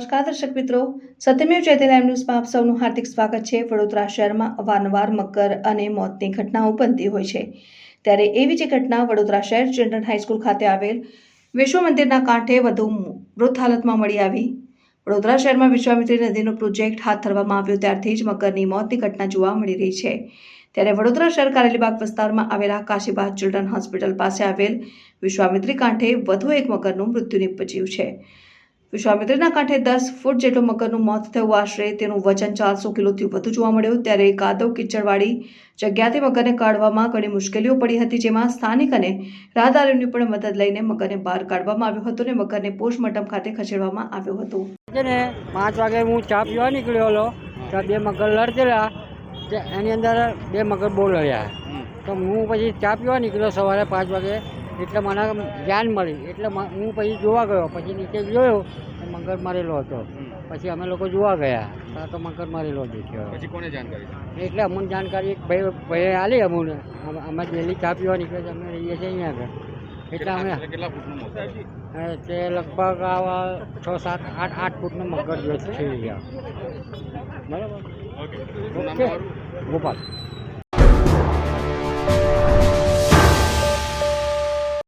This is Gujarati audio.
નમસ્કાર દર્શક મિત્રો, સત્યમેવ જયતે લાઈવ ન્યૂઝમાં આપ સૌનું હાર્દિક સ્વાગત છે. વડોદરા શહેરમાં અવારનવાર મકર અને મોતની ઘટનાઓ બનતી હોય છે. ત્યારે એવી જ ઘટના વડોદરા શહેર ચિલ્ડ્રન હાઈસ્કૂલ ખાતે આવેલ વિશ્વ મંદિરના કાંઠે વધુ મૃત હાલતમાં મળી આવી. વડોદરા શહેરમાં વિશ્વામિત્રી નદીનો પ્રોજેક્ટ હાથ ધરવામાં આવ્યો ત્યારથી જ મકરની મોતની ઘટના જોવા મળી રહી છે. ત્યારે વડોદરા શહેર કારેલીબાગ વિસ્તારમાં આવેલા કાશીબાગ ચિલ્ડ્રન હોસ્પિટલ પાસે આવેલ વિશ્વામિત્રી કાંઠે વધુ એક મગરનું મૃત્યુ નિપજ્યું છે. વિશ્વામિત્રીના કાંઠે દસ ફૂટ જેટલો મગરનું મોત થયું. આશરે તેનું વજન ચારસો કિલોથી વધુ જોવા મળ્યું. ત્યારે કાદવ કિચડવાળી જગ્યાથી મગરને કાઢવામાં ઘણી મુશ્કેલીઓ પડી હતી જેમાં સ્થાનિક અને રાહદારીઓની પણ મદદ લઈને મગરને બહાર કાઢવામાં આવ્યો હતો અને મગરને પોસ્ટમોર્ટમ ખાતે ખસેડવામાં આવ્યો હતો. છે ને પાંચ વાગે હું ચા પીવા નીકળ્યો હતો. ત્યાં બે મગર લડતેલા એની અંદર બે મગર બહુ લડ્યા તો હું પછી ચા પીવા નીકળ્યો સવારે પાંચ વાગે. એટલે મને જ્ઞાન મળી. એટલે હું પછી જોવા ગયો. પછી નીચે જોયો મગર મારેલો હતો. પછી અમે લોકો જોવા ગયા. તો મગર મારેલો દેખ્યો. પછી કોને જાણકારી એટલે અમને જાણકારી એક ભાઈ ભાઈએ આલી અમને. અમે- ડેલી ચા પીવા નીકળે છે અમે રહીએ છીએ અહીંયા આગળ. એટલે અમે કેટલા ફૂટનું તે લગભગ આવા છ સાત આઠ આઠ ફૂટનો મગર જોઈ છે ગયા. બરાબર. ઓકે. ગોપાલ.